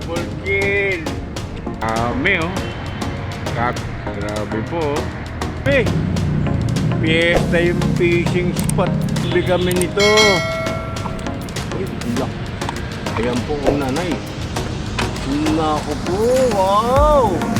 Double kill. Kami oh. Kak, grabe po oh. Hey, Fiesta yung fishing spot. Sabi kami nito. Ay. Ayan po ang nanay. Naku po, wow!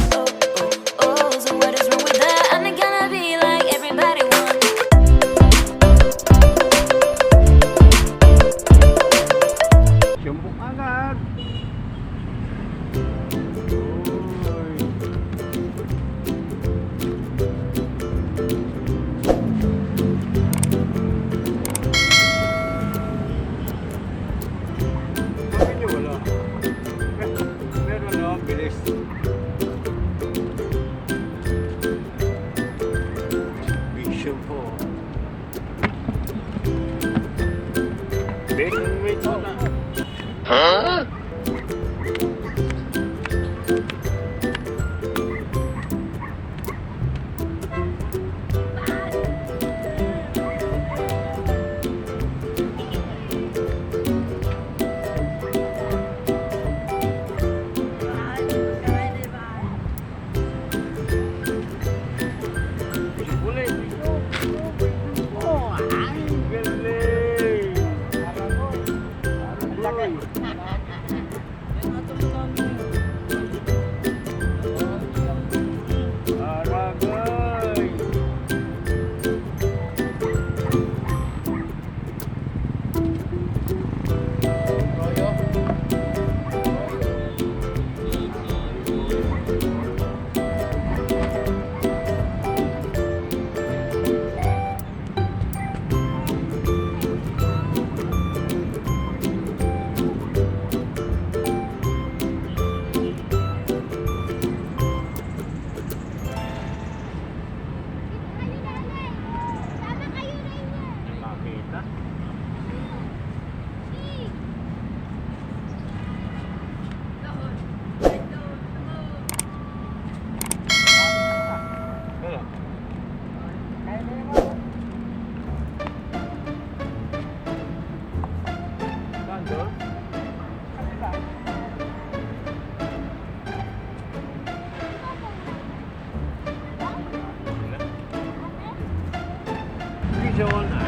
Vision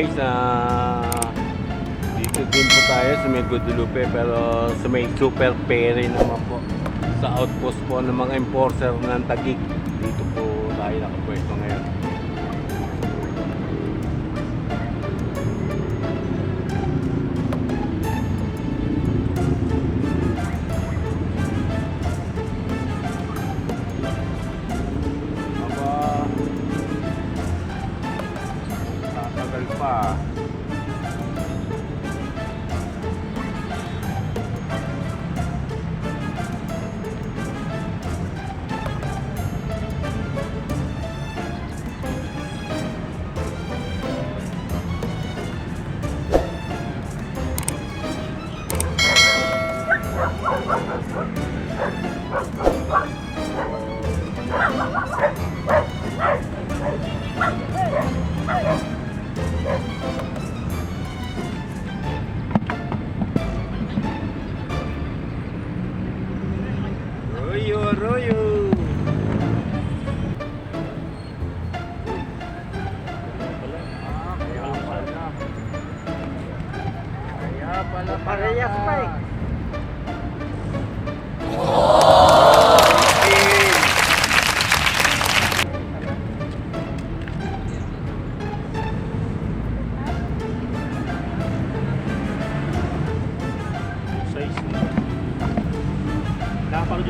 Guys, ah dito din po tayo sa may Guadalupe pero sa may Super Ferry naman po. Sa outpost po ng mga enforcer ng Tagig dito po tayo nakapwesto ngayon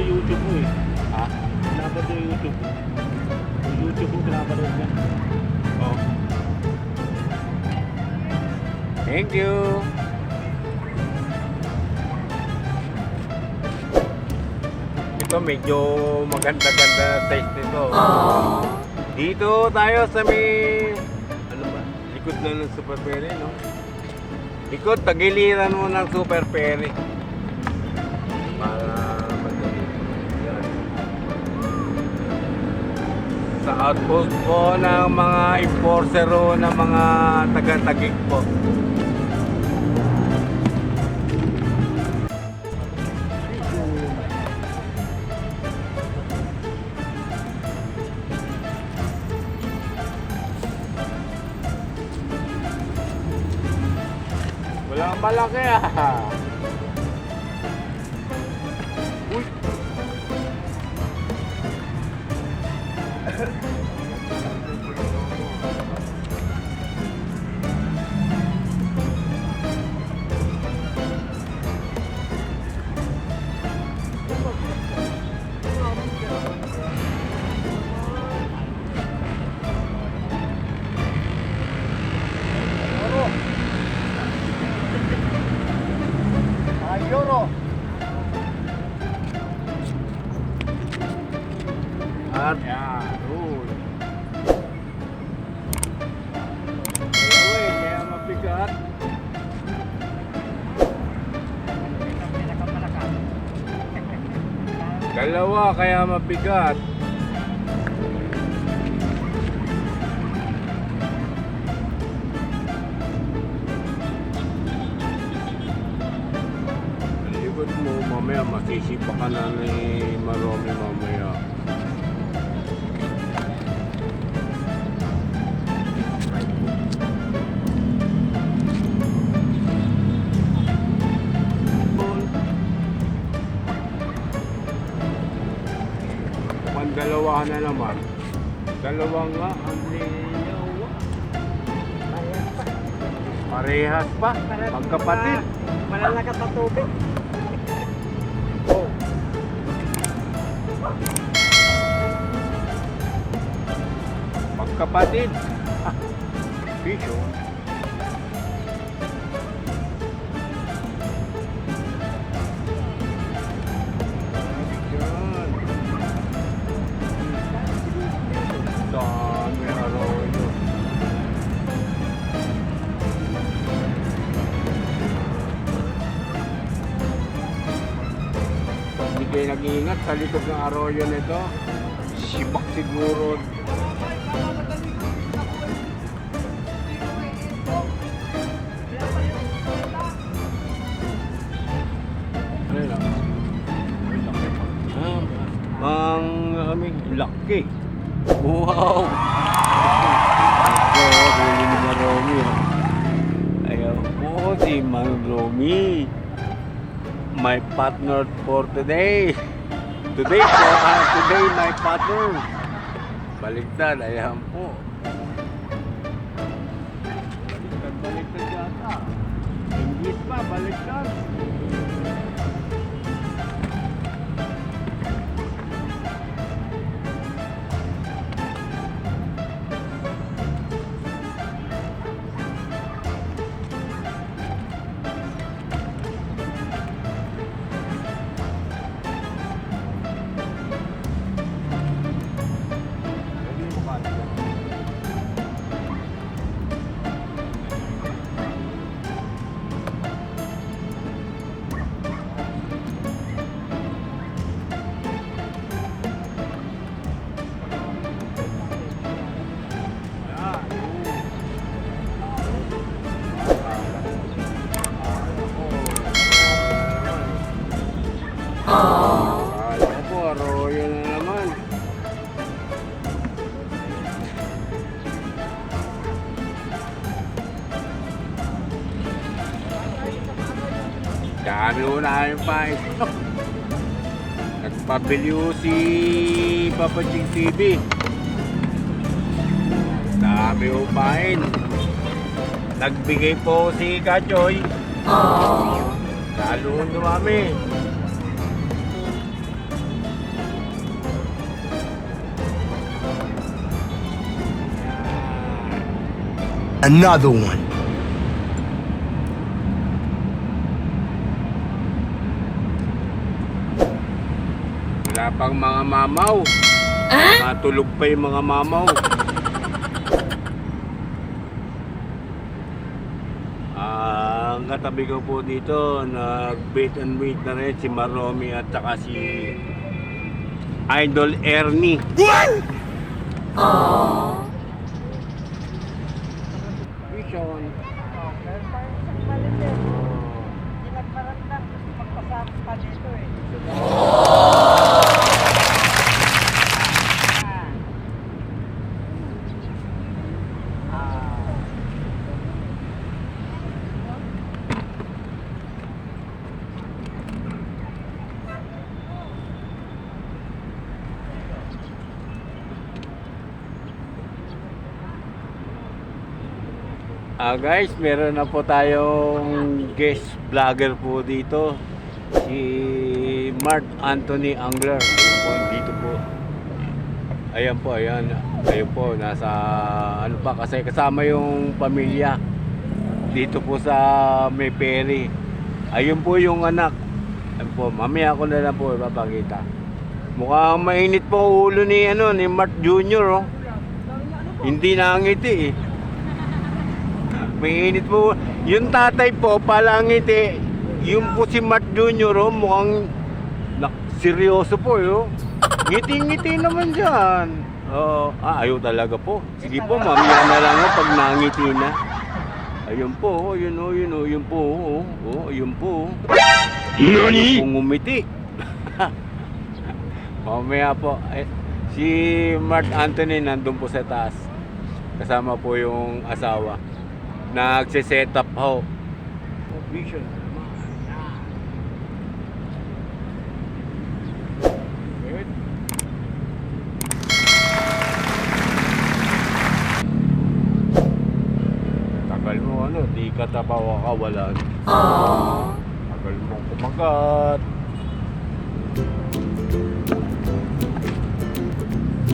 yung YouTube mo eh. Ha? Nakapanood yung YouTube mo. Yung YouTube mo, pinapanood niya. Oh. Thank you. ito medyo maganda-ganda na size nito. Dito tayo sa may ano ba? Likod na ng Super Perry, no? Likod, tagiliran mo ng Super Perry. Sa outpost po ng mga enforcer o ng mga taga-tagig po. Walang malaki ah. Dalawa kaya mabigat. Likod mo, mamaya masisipa ka na ni Maromi mamaya. Nga ang liyawa. Parehas pa. Magkapatid. Malalakat na tubig. Magkapatid. Ah, Fish nag-iingat sa likod ng arroyo nito, sibak siguro. Ano? Ah, ang aming laki. Wow! Oo, huli ni Maromi. Ayaw po si Mang Romy. My partner for today. Today po, ah, today my partner. Baliktad, ayan po. Dami ko na yung pa ito. Nagpabiliw si Papa Ching TV. Dami ko pain. Nagbigay po si Kachoy. Lalo dumami. Another one. Wala pang mga mamaw. Matulog pa yung mga mamaw. Ah, ang katabi ko po dito, nag-bait and wait na rin si Maromi at saka si Idol Ernie. Vision. Ah guys, meron na po tayong guest vlogger po dito. Si Mark Anthony Angler. Po, dito po. Ayan po, ayan. Ayun po, nasa ano pa kasi kasama yung pamilya. Dito po sa May Perry. Ayun po yung anak. Ayun po, mamaya ko na lang po ipapakita. Mukhang mainit po ulo ni ano ni Mark Jr. Oh. Hindi nangiti eh. Mainit po. Yung tatay po, palangiti. Yung po si Matt Jr. Oh, mukhang na, seryoso po. Oh. Ngiti-ngiti naman dyan. Oo. ah, ayaw talaga po. Sige po, mamaya na lang oh, pag nangiti na. Ayun po, oh, yun oh, yun oh, yun po, oh, oh, ayun po. Nani? Kung umiti. mamaya po. Eh, si Mark Anthony nandun po sa taas. Kasama po yung asawa nagse-set up ho. Vision. Tagal mo ano, di ka tapawa kawalan. Tagal mo kumagat.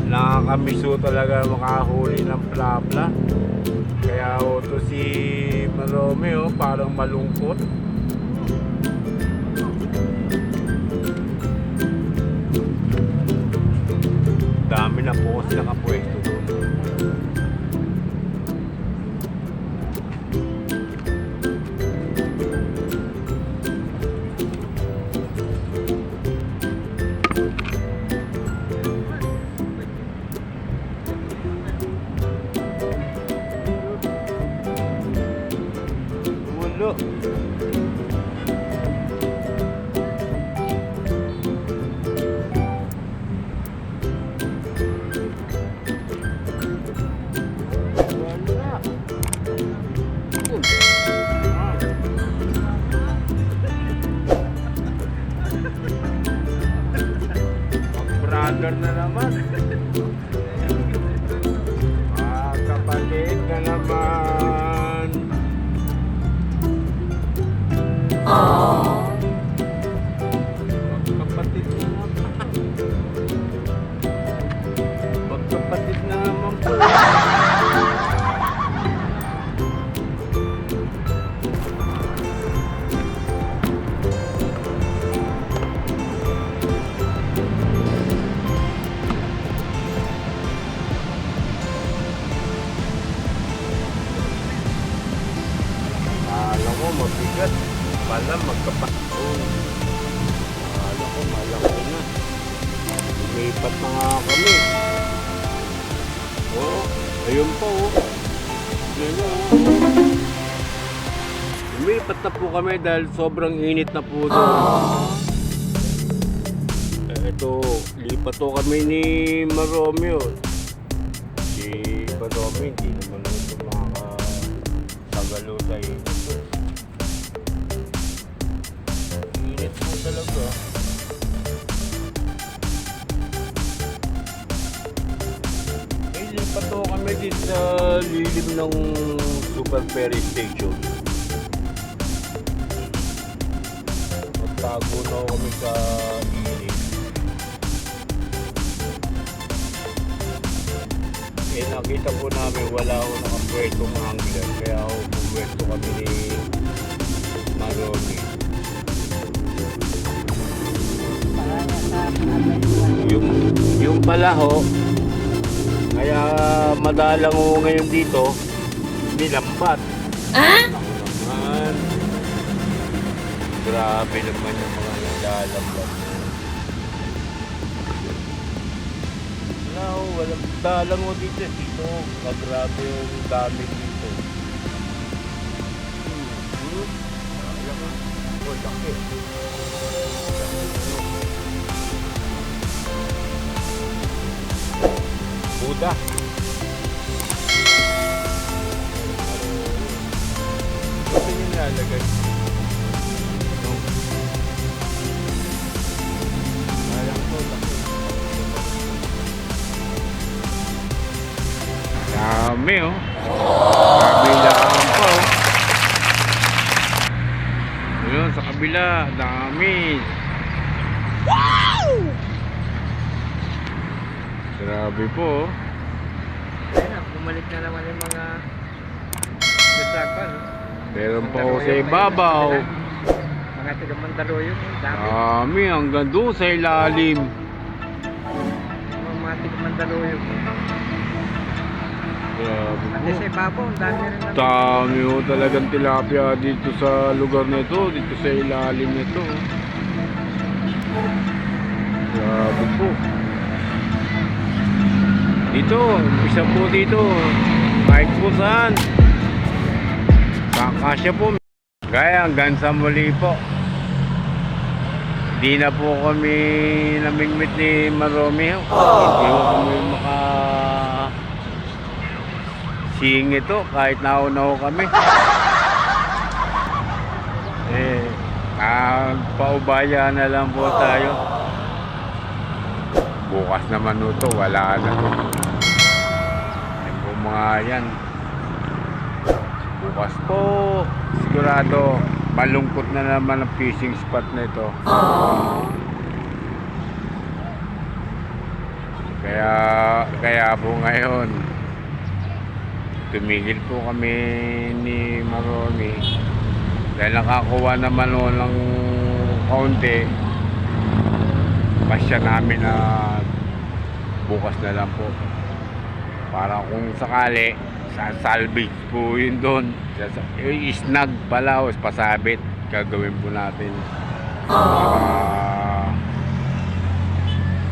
Nakakamiso talaga makahuli ng plapla. Kaya o to si Marome oh, parang malungkot. Dami na po kasi nakapwesto Magkapatid Lumipat na nga kami. Oh, ayun po. Oh. Ayun, oh. Lumipat na po kami dahil sobrang init na po doon. Eh, Ito, lipat to kami ni Maromeo. Si Maromeo, hindi naman ito makakatagalo sa init. Init po talaga. Dito sa lilim ng Super Ferry Station. Nagtago na kami sa init. Eh, nakita po namin wala ako nakapwetong angler. Kaya ako pumwesto kami ni Maroni. balaho. Kaya madalang ko ngayon dito, nilambat. Huh? Ako naman. Grabe naman yung mga naglalambat. Wala ho, walang dalang mo dito. Dito, kagrabe yung dami dito. Hmm, hmm. Ayan nga. Oh, laki. Buda. Ito yung nilalagay. Dami oh. Kabilaan pa oh. Ayun, sa kabila, dami. Wow! Grabe po oh. Ayun na, bumalik na naman yung mga sasakal. Meron pa ako sa ibabaw. Mga taga Mandaluyong, eh, dami. Dami, hanggang doon sa ilalim. Mga taga Mandaluyong. Grabe Pati po. sa ibabaw, dami rin naman. Dami ho talagang tilapia dito sa lugar na ito, dito sa ilalim nito. Grabe po. Dito, isa po dito. Kahit po saan. Kakasya po. Gaya hanggang sa muli po. Di na po kami namingwit ni Maromeo. Hindi po kami maka Sing ito kahit naunaw kami. eh, ah, paubaya na lang po tayo. Bukas naman ito, wala na. Mga yan. Bukas po, sigurado, malungkot na naman ang fishing spot na ito. Kaya, kaya po ngayon, tumigil po kami ni Maroni dahil nakakuha naman o ng kaunti pasya namin na bukas na lang po para kung sakali sa salvage po yun doon eh, snag pala o pasabit gagawin po natin para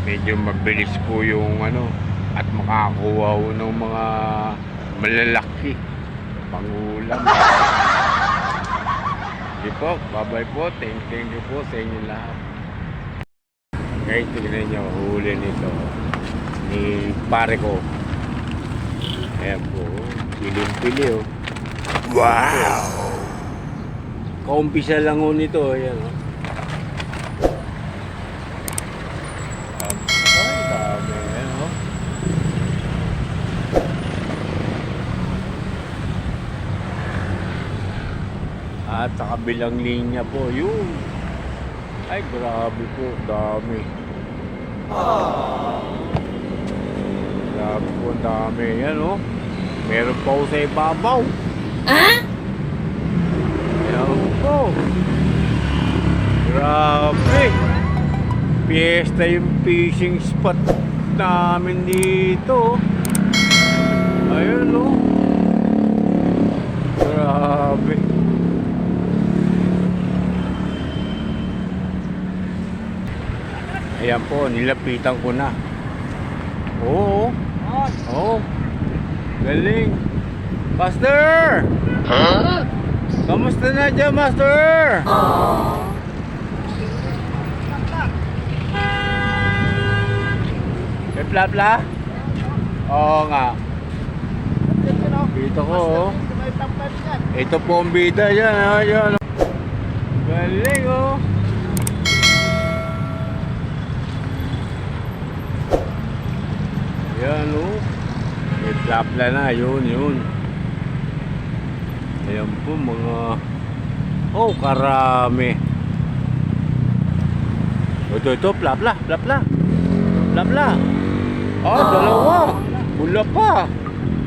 medyo mabilis po yung ano at makakuha ho ng mga malalaki pangulam Sige po, bye-bye po. Thank, thank you po sa inyo lahat. Guys, tignan nyo, huli nito ni pare ko. Ayan po, piling-pili oh. Wow! Kaumpisa lang ho nito, ayan oh. Ay, dami, ayan oh. At sa kabilang linya po, yun. Ay, grabe po, dami. Grabe po, dami. Yan, oh. Meron pa ako sa ibabaw. Huh? Yan po. Grabe. Fiesta yung fishing spot namin dito. Ayun, oh. Grabe. Ayan po, nilapitan ko na. Oo. Oo. Galing. Master! Huh? Kamusta na dyan, Master? May pla-pla? Oo nga. Dito ko, oh. Ito po ang bida yan, ha? Yan. Galing, oh. Yan, oh. May pla-pla na, yun, yun. Ayan po, mga... Oh, karami. Ito, ito, pla-pla, pla-pla. Pla-pla. Ah, dalawa. Bula pa.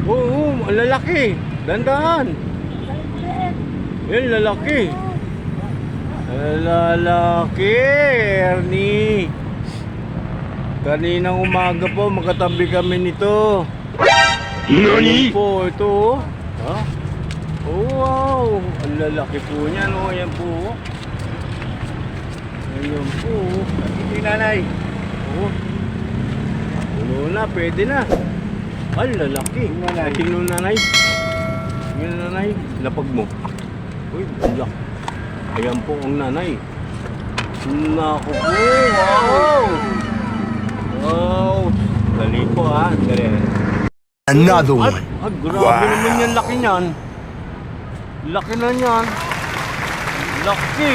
Oo, oh, ang lalaki. Dandahan. Yan, lalaki. Lalaki, Ernie. Kaninang umaga po, magkatabi kami nito. Nani? po, ito. oh. Ha? Oh, wow. Ang lalaki po niya, no? Ayan po. oh. Ayan po. Hindi nanay. Oh. Puno na, pwede na. Ay, lalaki. Nanay. Sino nanay? Sino nanay? Lapag mo. Uy, bulak. Ayan po ang nanay. Naku po, wow! Wow! Dali po ha, dali. Another one. ay, grabe naman yan, laki niyan. Laki na niyan. Laki.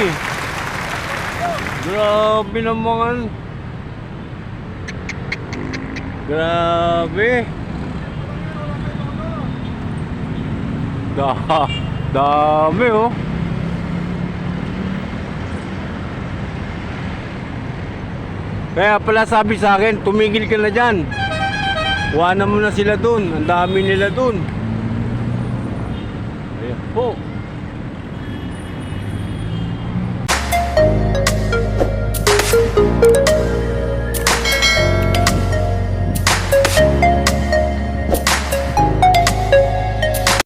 Grabe naman. Grabe. Da, dami oh. Kaya pala sabi sa akin, tumigil ka na dyan. Mo na sila dun. Ang dami nila dun. Ayan po.